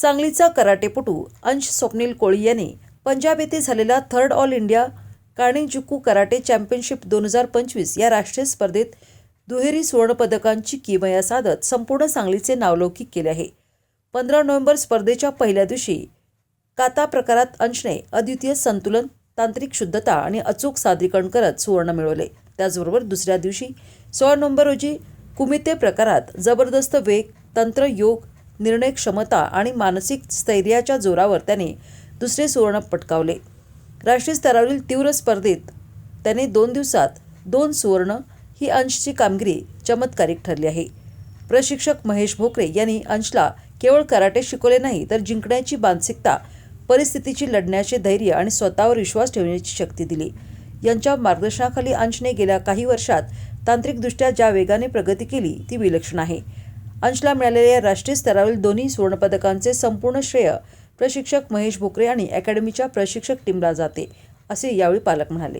सांगलीचा कराटेपटू अंश स्वप्नील कोळी यांनी पंजाब येथे झालेला थर्ड ऑल इंडिया काणेजुकू कराटे चॅम्पियनशिप दोन हजार पंचवीस या राष्ट्रीय स्पर्धेत दुहेरी सुवर्णपदकांची किमया साधत संपूर्ण सांगलीचे नावलौकिक केले आहे. पंधरा नोव्हेंबर स्पर्धेच्या पहिल्या दिवशी काता प्रकारात अंशने अद्वितीय संतुलन तांत्रिक शुद्धता आणि अचूक सादरीकरण करत सुवर्ण मिळवले. त्याचबरोबर दुसऱ्या दिवशी सोळा नोव्हेंबर रोजी कुमिते प्रकारात जबरदस्त वेग तंत्र योग निर्णय क्षमता आणि मानसिक स्थैर्याच्या जोरावर त्याने दुसरे सुवर्ण पटकावले. राष्ट्रीय स्तरावरील तीव्र स्पर्धेत त्याने दोन दिवसात दोन सुवर्ण ही अंशची कामगिरी चमत्कारिक ठरली आहे. प्रशिक्षक महेश भोकरे यांनी अंशला केवळ कराटे शिकवले नाही तर जिंकण्याची मानसिकता परिस्थितीची लढण्याचे धैर्य आणि स्वतःवर विश्वास ठेवण्याची शक्ती दिली. यांच्या मार्गदर्शनाखाली अंशने गेल्या काही वर्षात तांत्रिकदृष्ट्या ज्या वेगाने प्रगती केली ती विलक्षण आहे. अंशला मिळालेल्या राष्ट्रीय स्तरावरील दोन्ही सुवर्णपदकांचे संपूर्ण श्रेय प्रशिक्षक महेश भोकरे आणि अकॅडमीच्या प्रशिक्षक टीमला जाते असे यावेळी पालक म्हणाले.